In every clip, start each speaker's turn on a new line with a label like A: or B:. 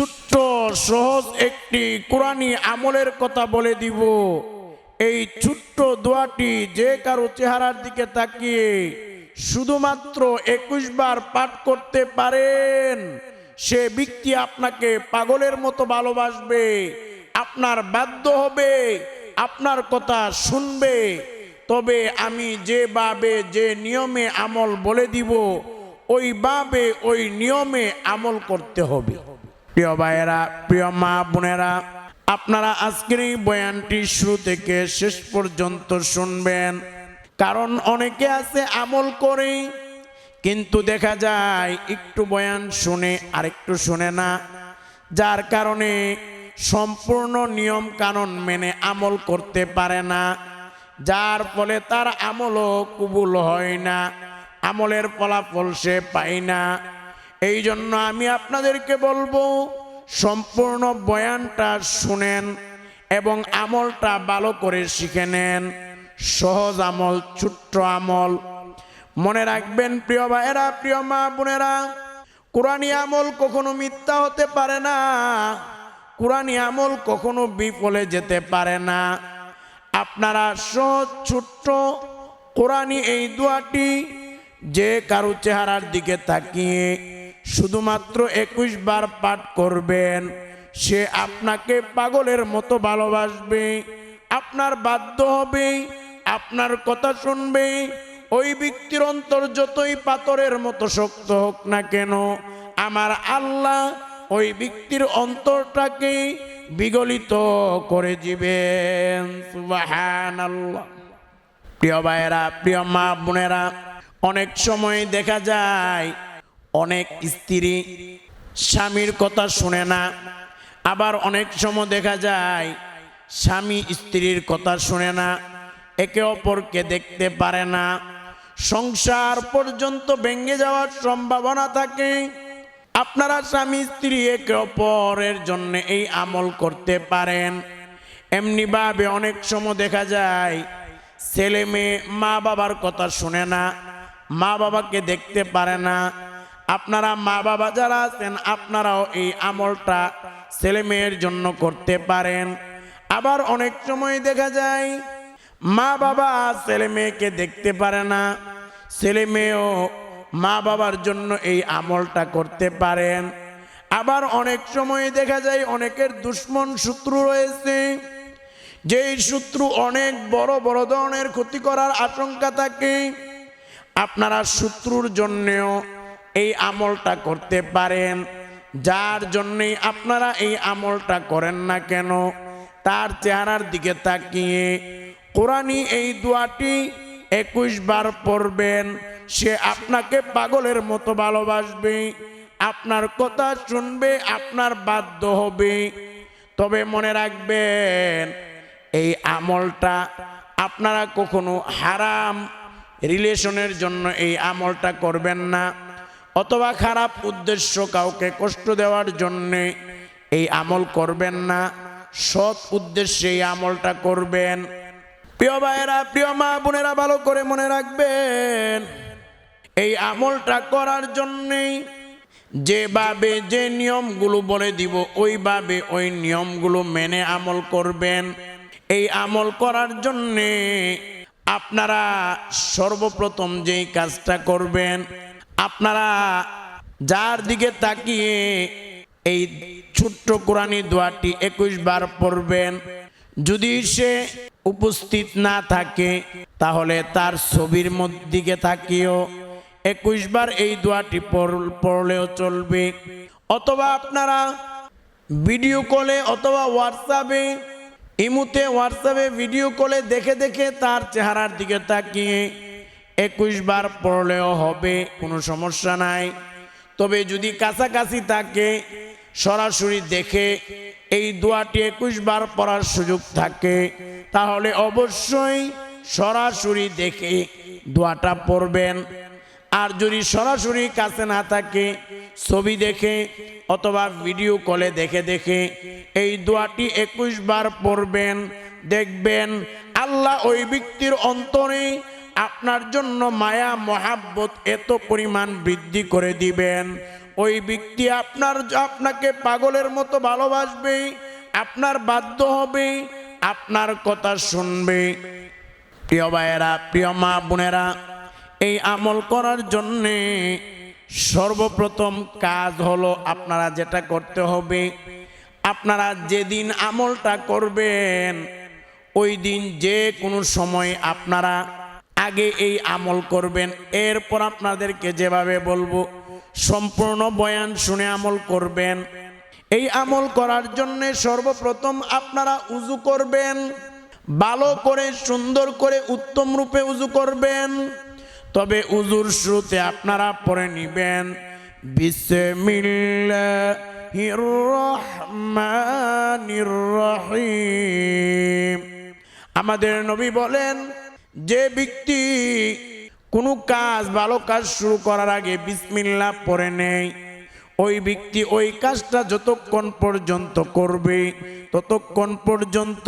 A: ছোট্ট, সহজ একটি কোরআনী আমলের কথা বলে দিব। এই ছোট্ট দোয়াটি যে কারও চেহারার দিকে তাকিয়ে শুধুমাত্র একুশ বার পাঠ করতে পারেন। সে ব্যক্তি আপনাকে পাগলের মতো ভালোবাসবে, আপনার বাধ্য হবে, আপনার কথা শুনবে। তবে আমি যেভাবে যে নিয়মে আমল বলে দিব, ওই বাবে ওই নিয়মে আমল করতে হবে। প্রিয় ভাইয়েরা, প্রিয় মা বোনেরা, আপনারা আজকের এই বয়ানটি শুরু থেকে শেষ পর্যন্ত শুনবেন। কারণ অনেকে আছে আমল করে কিন্তু দেখা যায় একটু বয়ান শুনে আরেকটু শুনে না। যার কারণে সম্পূর্ণ নিয়ম কানুন মেনে আমল করতে পারে না। যার ফলে তার আমলও কবুল হয় না। আমলের ফলাফল সে পায় না। এই জন্য আমি আপনাদেরকে বলব, সম্পূর্ণ বয়ানটা শুনেন এবং আমলটা ভালো করে শিখে নেন। সহজ আমল, ছোট্ট আমল। মনে রাখবেন প্রিয় ভাইয়েরা, প্রিয় মা বোনেরা, কোরআনী আমল কখনো মিথ্যা হতে পারে না। কোরআনী আমল কখনো বিফলে যেতে পারে না। আপনারা সহজ, ছোট্ট কোরআনী এই দোয়াটি যে কারও চেহারার দিকে তাকিয়ে শুধুমাত্র একুশ বার পাঠ করবেন। সে আপনাকে পাগলের মতো ভালোবাসবে, আপনার বাধ্য হবে, আপনার কথা শুনবে। ওই ব্যক্তির অন্তর যতই পাথরের মতো শক্ত হোক না কেন, আমার আল্লাহ ওই ব্যক্তির অন্তরটাকে বিগলিত করে দিবেন। প্রিয় ভাইয়েরা, প্রিয় মা বোনেরা, অনেক সময় দেখা যায় অনেক স্ত্রী স্বামীর কথা শুনে না। আবার অনেক সময় দেখা যায়, স্বামী স্ত্রীর কথা শুনে না, একে অপরকে দেখতে পারে না। সংসার পর্যন্ত ভেঙে যাওয়ার সম্ভাবনা থাকে। আপনারা স্বামী স্ত্রী একে অপরের জন্য এই আমল করতে পারেন। এমনিভাবে অনেক সময় দেখা যায়, ছেলে মেয়ে মা বাবার কথা শুনে না মা বাবাকে দেখতে পারে না। আপনারা মা বাবা যারা আছেন, আপনারাও এই আমলটা ছেলে মেয়ের জন্য করতে পারেন। আবার অনেক সময় দেখা যায়, মা বাবা ছেলে মেয়েকে দেখতে পারে না। ছেলে মেয়েও মা বাবার জন্য এই আমলটা করতে পারেন। আবার অনেক সময় দেখা যায়, অনেকের দুশ্মন শত্রু রয়েছে। যেই শত্রু অনেক বড় বড় ধরনের ক্ষতি করার আশঙ্কা থাকে। আপনারা শত্রুর জন্যেও এই আমলটা করতে পারেন। যার জন্যেই আপনারা এই আমলটা করেন না কেন, তার চেহারার দিকে তাকিয়ে কোরআনি এই দোয়াটি একুশ বার পড়বেন। সে আপনাকে পাগলের মতো ভালোবাসবে, আপনার কথা শুনবে, আপনার বাধ্য হবে। তবে মনে রাখবেন, এই আমলটা আপনারা কখনো হারাম রিলেশনের জন্য এই আমলটা করবেন না। অথবা খারাপ উদ্দেশ্য কাউকে কষ্ট দেওয়ার জন্যে এই আমল করবেন না। সৎ উদ্দেশ্যে এই আমলটা করবেন। প্রিয় ভাইয়েরা, প্রিয় মা বোনেরা, ভালো করে মনে রাখবেন, এই আমলটা করার জন্যেই যেভাবে যে নিয়মগুলো বলে দিব ওইভাবে ওই নিয়মগুলো মেনে আমল করবেন। এই আমল করার জন্যে আপনারা সর্বপ্রথম যেই কাজটা করবেন আপনারা যার দিকে তাকিয়ে এই ছোট্ট কোরআনী দোয়াটি একুশ বার পড়বেন, যদি সে উপস্থিত না থাকে, তাহলে তার ছবির মধ্যে তাকিয়েও একুশ বার এই দোয়াটি পড়- পড়লেও চলবে। অথবা আপনারা ভিডিও কলে অথবা হোয়াটসঅ্যাপে, ইমুতে হোয়াটসঅ্যাপে ভিডিও কলে দেখে দেখে তার চেহারার দিকে তাকিয়ে একুশ বার পড়লেও হবে, কোনো সমস্যা নাই। তবে যদি কাছাকাছি থাকে, সরাসরি দেখে এই দোয়াটি একুশ বার পড়ার সুযোগ থাকে, তাহলে অবশ্যই সরাসরি দেখে দোয়াটা পড়বেন। আর যদি সরাসরি কাছে না থাকে, ছবি দেখে অথবা ভিডিও কলে দেখে দেখে এই দোয়াটি একুশ বার পড়বেন, দেখবেন আল্লাহ ওই ব্যক্তির অন্তরে আপনার জন্য মায়া, মহাব্বত এত পরিমাণ বৃদ্ধি করে দিবেন। ওই ব্যক্তি আপনার, আপনাকে পাগলের মতো ভালোবাসবে, আপনার বাধ্য হবে, আপনার কথা শুনবে। প্রিয় ভাইয়েরা, প্রিয় মা বোনেরা, এই আমল করার জন্যে সর্বপ্রথম কাজ হলো আপনারা যেটা করতে হবে, আপনারা যেদিন আমলটা করবেন, ওই দিন যে কোনো সময় আপনারা আগে এই আমল করবেন। এরপর আপনাদেরকে যেভাবে বলব, সম্পূর্ণ বয়ান শুনে আমল করবেন। এই আমল করার জন্য সর্বপ্রথম আপনারা উজু করবেন, ভালো করে, সুন্দর করে, উত্তম রূপে উজু করবেন। তবে উজুর শুরুতে আপনারা পড়ে নিবেন আমাদের নবী বলেন যে ব্যক্তি কোনো কাজ, ভালো কাজ শুরু করার আগে বিসমিল্লা পরে নেই ওই ব্যক্তি ওই কাজটা যতক্ষণ পর্যন্ত করবে, ততক্ষণ পর্যন্ত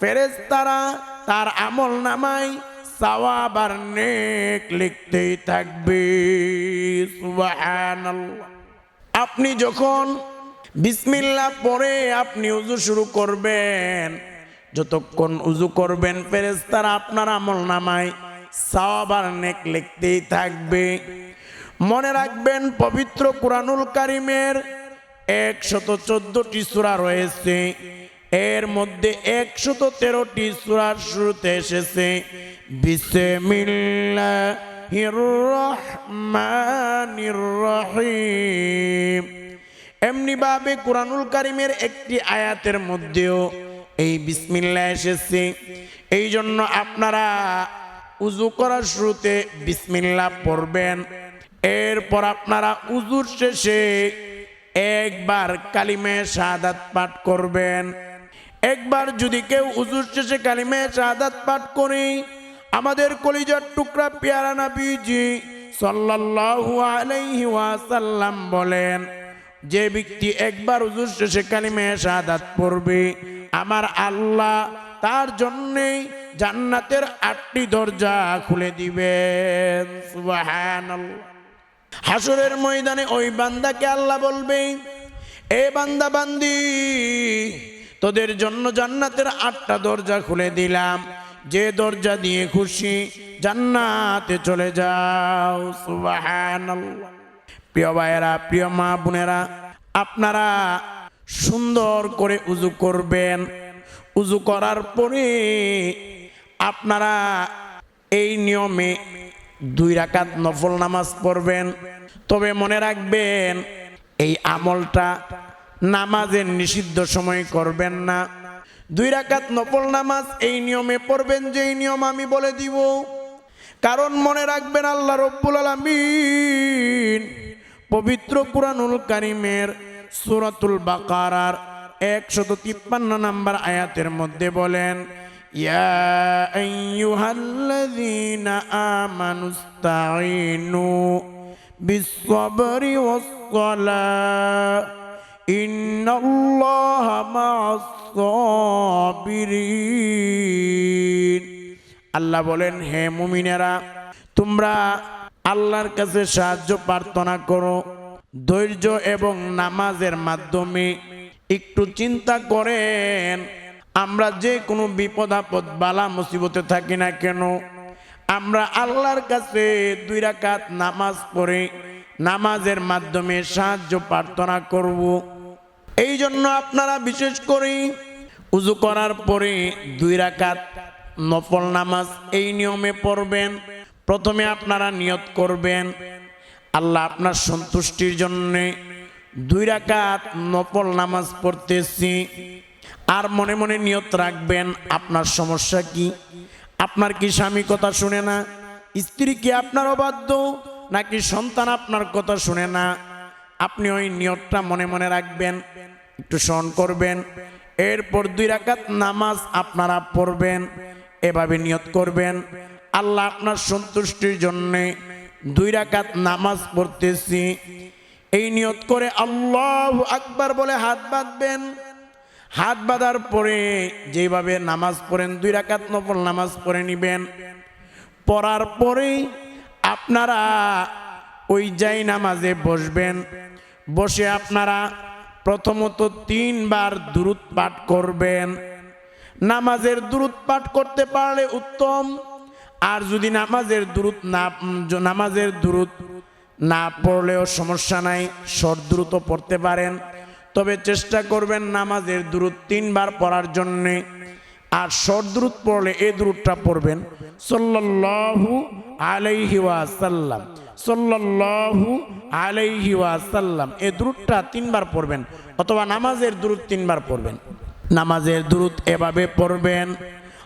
A: ফেরেশতারা তার আমল নামায় সওয়াব আর নেক লিখতেই থাকবে। আপনি যখন বিসমিল্লাহ পরে আপনি উজু শুরু করবেন যতক্ষণ উজু করবেন, ফেরেশতারা আপনার আমল নামায় সওয়াব আর নেক লিখতেই থাকবে। মনে রাখবেন, পবিত্র কুরআনুল কারিমের একশত চোদ্দটি সূরা রয়েছে। এর মধ্যে একশত তেরোটি সূরার শুরুতে এসেছে, বিসমিল্লাহির রহমানির রহিম। এমনি ভাবে কোরআনুল কারিমের একটি আয়াতের মধ্যেও এই বিসমিল্লা এসেছে। এই জন্য আপনারা উজু করার শুরুতে বিসমিল্লা পড়বেন। এরপর আপনারা উজুর শেষে একবার কালিমে শাহাদাত পাঠ করবেন। একবার যদি কেউ উজুর শেষে কালিমে শাহাদাত পাঠ করে, আমাদের কলিজার টুকরা পেয়ারা নাবিজি সাল্লাল্লাহু ওয়াসাল্লাম বলেন, যে ব্যক্তি একবার উজুর শেষে কালিমে শাহাদাত পড়বে আমার আল্লাহ তার জন্যেই জান্নাতের আটটি দরজা খুলে দিবেন। হাসরের ময়দানে ওই বান্দাকে আল্লাহ বলবে, এ বান্দা বান্দি, তোদের জন্য জান্নাতের আটটা দরজা খুলে দিলাম। যে দরজা দিয়ে খুশি জান্নাতে চলে যাও। সুবহানাল্লাহ। প্রিয় ভাইয়েরা, প্রিয় মা বোনেরা, আপনারা সুন্দর করে উজু করবেন। উজু করার পরে আপনারা এই নিয়মে দুই রাকাত নফল নামাজ পড়বেন। তবে মনে রাখবেন, এই আমলটা নামাজের নিষিদ্ধ সময় করবেন না। দুই রাকাত নফল নামাজ এই নিয়মে পড়বেন যে এই নিয়ম আমি বলে দিব। কারণ মনে রাখবেন, আল্লাহ রব্বুল আলমিন পবিত্র কুরআনুল কারিমের সূরাতুল বাকারার একশত তিপ্পান্ন নাম্বার আয়াতের মধ্যে বলেন আল্লাহ বলেন, হে মুমিনেরা, তোমরা আল্লাহর কাছে সাহায্য প্রার্থনা করো ধৈর্য এবং নামাজের মাধ্যমে একটু চিন্তা করেন, আমরা যে কোনো বিপদ আপদ, বালা মুসিবতে থাকি না কেন? আমরা আল্লাহর কাছে দুই রাকাত নামাজ পড়ে নামাজের মাধ্যমে সাহায্য প্রার্থনা করব। এই জন্য আপনারা বিশেষ করে উজু করার পরে দুই রাকাত নফল নামাজ এই নিয়মে পড়বেন। প্রথমে আপনারা নিয়ত করবেন আল্লাহ আপনার সন্তুষ্টির জন্য দুই রাকাত নফল নামাজ পড়তেছি। আর মনে মনে নিয়ত রাখবেন, আপনার সমস্যা কি? আপনার কি স্বামী কথা শুনে না? স্ত্রী কি আপনার অবাধ্য? নাকি সন্তান আপনার কথা শুনে না? আপনি ওই নিয়তটা মনে মনে রাখবেন, একটু স্মরণ করবেন। এরপর দুই রাকাত নামাজ আপনারা পড়বেন, এভাবে নিয়ত করবেন। আল্লাহ আপনার সন্তুষ্টির জন্যে দুই রাকাত নামাজ পড়তেছি। এই নিয়ত করে আল্লাহ আকবার বলে হাত বাঁধবেন। হাত বাঁধার পরে যেভাবে নামাজ পড়েন, দুই রাকাত নফল নামাজ পড়ে নিবেন। পড়ার পরে আপনারা ওই যাই নামাজে বসবেন। বসে আপনারা প্রথমত তিনবার দূরত পাঠ করবেন। নামাজের দূরত পাঠ করতে পারলে উত্তম। আর যদি নামাজের দূরত না নামাজের দূরত না পড়লেও সমস্যা নাই শর্ট দ্রুত পড়তে পারেন। তবে চেষ্টা করবেন নামাজের দূরত তিনবার পড়ার জন্যে। আর শর্ট দ্রুত পড়লে এই দূরতটা পড়বেন। সাল্লাল্লাহু আলাইহি ওয়াসাল্লাম, সাল্লাল্লাহু আলাইহি ওয়াসাল্লাম এই দূরতটা তিনবার পড়বেন। অথবা নামাজের দূরত তিনবার পড়বেন। নামাজের দূরত এভাবে পড়বেন।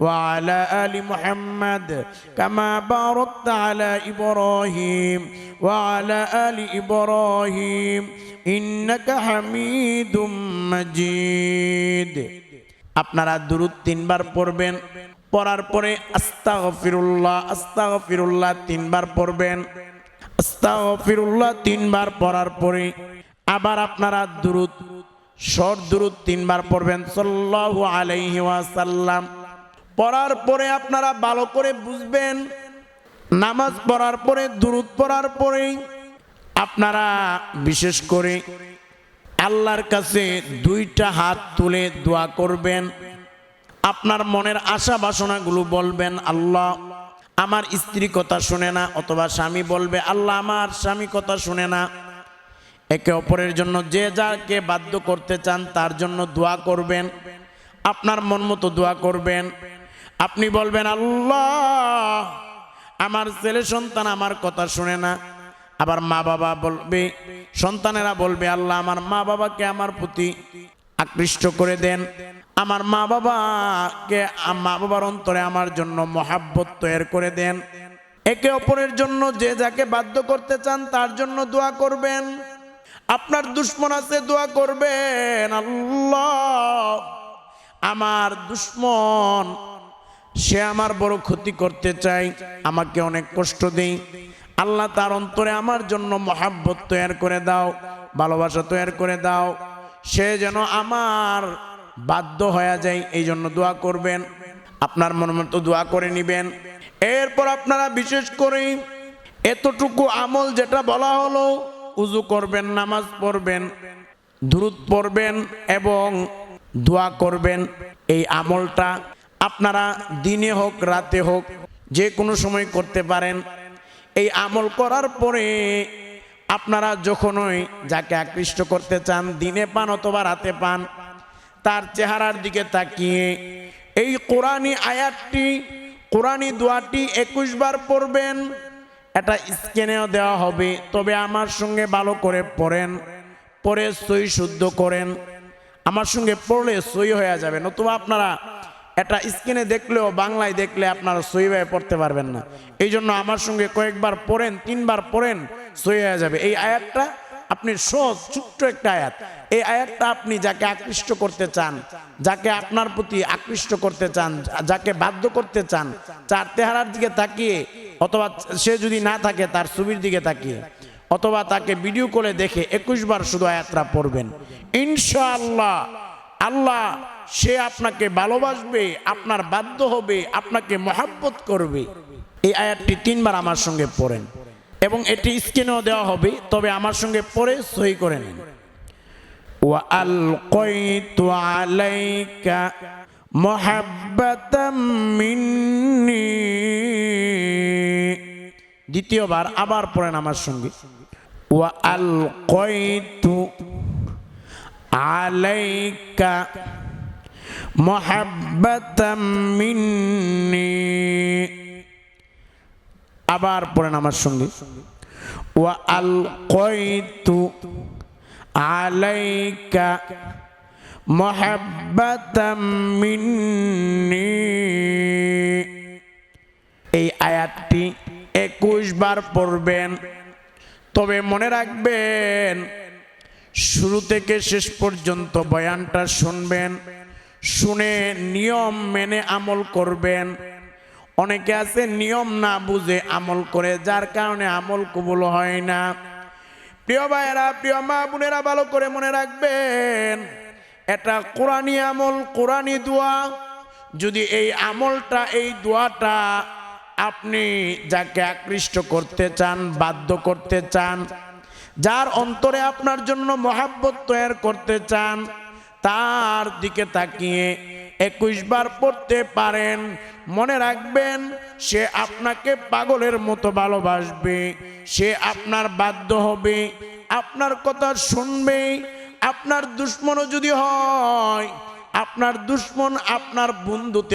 A: وعلى آل محمد كما باركت على إبراهيم وعلى آل إبراهيم إنك حميد مجيد আপনারা দুরুদ তিনবার পড়বেন পড়ার পরে আস্তাগফিরুল্লাহ আস্তাগফিরুল্লাহ তিনবার পড়বেন আস্তাগফিরুল্লাহ তিনবার পড়ার পরে আবার আপনারা দুরুদ শর্ট দুরুদ তিনবার পড়বেন সাল্লাল্লাহু আলাইহি ওয়াসাল্লাম পড়ার পরে আপনারা ভালো করে বুঝবেন, নামাজ পড়ার পরে, দুরুদ পড়ার পরে আপনারা বিশেষ করে আল্লাহর কাছে দুইটা হাত তুলে দোয়া করবেন, আপনার মনের আশা বাসনাগুলো বলবেন, আল্লাহ আমার স্ত্রী কথা শুনে না অথবা স্বামী বলবে, আল্লাহ আমার স্বামী কথা শুনে না। একে অপরের জন্য যে যাকে বাধ্য করতে চান তার জন্য দোয়া করবেন, আপনার মন মতো দোয়া করবেন আপনি বলবেন, আল্লাহ, আমার ছেলে সন্তান আমার কথা শুনে না। আবার মা বাবা বলবে, সন্তানেরা বলবে, আল্লাহ, আমার মা বাবাকে আমার প্রতি আকৃষ্ট করে দেন। আমার মা বাবাকে মা বাবার অন্তরে আমার জন্য মহাব্বত তৈরি করে দেন। একে অপরের জন্য যে যাকে বাধ্য করতে চান, তার জন্য দোয়া করবেন। আপনার দুশ্মন আছে, দোয়া করবেন, আল্লাহ, আমার দুশ্মন সে আমার বড় ক্ষতি করতে চায়, আমাকে অনেক কষ্ট দেই আল্লাহ তার অন্তরে আমার জন্য মহাব্বত তৈরি করে দাও, ভালোবাসা তৈরি করে দাও। সে যেন আমার বাধ্য হয়ে যায়, এই জন্য দোয়া করবেন। আপনার মন মতো দোয়া করে নিবেন। এরপর আপনারা বিশেষ করে এতটুকু আমল যেটা বলা হলো, উজু করবেন, নামাজ পড়বেন দ্রুত পড়বেন এবং দোয়া করবেন। এই আমলটা আপনারা দিনে হোক, রাতে হোক, যে কোনো সময় করতে পারেন। এই আমল করার পরে আপনারা যখনই যাকে আকৃষ্ট করতে চান, দিনে পান অথবা রাতে পান, তার চেহারার দিকে তাকিয়ে এই কোরআনী আয়াতটি, কোরআনী দোয়াটি একুশ বার পড়বেন। এটা স্ক্যানেও দেওয়া হবে। তবে আমার সঙ্গে ভালো করে পড়েন পরে সই শুদ্ধ করেন। আমার সঙ্গে পড়লে সই হয়ে যাবে। নতুবা আপনারা এটা স্ক্রিনে দেখলেও, বাংলায় দেখলে আপনারা সই হয়ে পড়তে পারবেন না। এই জন্য আমার সঙ্গে কয়েকবার পড়েন, তিনবার পড়েন সই হয়ে যাবে। এই আয়াতটা আপনি সহজ, ছোট্ট একটা আয়াত। এই আয়াতটা আপনি যাকে আকৃষ্ট করতে চান, যাকে আপনার প্রতি আকৃষ্ট করতে চান, যাকে বাধ্য করতে চান চার তেহারার দিকে তাকিয়ে, অথবা সে যদি না থাকে, তার ছবির দিকে তাকিয়ে, অথবা তাকে ভিডিও কলে দেখে একুশ বার শুধু আয়াতটা পড়বেন। ইনশাআল্লাহ, আল্লাহ সে আপনাকে ভালোবাসবে আপনার বাধ্য হবে আপনাকে মহাব্বত করবে এই আয়াতটি তিনবার আমার সঙ্গে পড়েন এবং এটি স্ক্রিনেও দেওয়া হবে তবে আমার সঙ্গে পড়ে সই করে নিন وألقيت عليك محبة مني দ্বিতীয়বার আবার পড়েন আমার সঙ্গে وألقيت عليك মিন্নি। আবার পড়েন আমার সঙ্গে। ওয়া আল কয়তু আলাইকা মিন্নি। এই আয়াতটি একুশ বার পড়বেন। তবে মনে রাখবেন, শুরু থেকে শেষ পর্যন্ত বয়ানটা শুনবেন। শুনে নিয়ম মেনে আমল করবেন। অনেকে আছে নিয়ম না বুঝে আমল করে, যার কারণে আমল কবুল হয় না। প্রিয় ভাইয়েরা, প্রিয় মা বোনেরা, ভালো করে মনে রাখবেন, এটা কোরআনি আমল কোরআনি দোয়া। যদি এই আমলটা, এই দোয়াটা আপনি যাকে আকৃষ্ট করতে চান, বাধ্য করতে চান, যার অন্তরে আপনার জন্য মহাব্বত তৈরি করতে চান তার দিকে তাকিয়ে একুশ বার পড়তে পারেন। মনে রাখবেন, সে আপনাকে পাগলের মতো ভালোবাসবে, সে আপনার বাধ্য হবে, আপনার কথা শুনবে, আপনার দুশ্মনও যদি হয়, আপনার দুশ্মন আপনার বন্ধুতে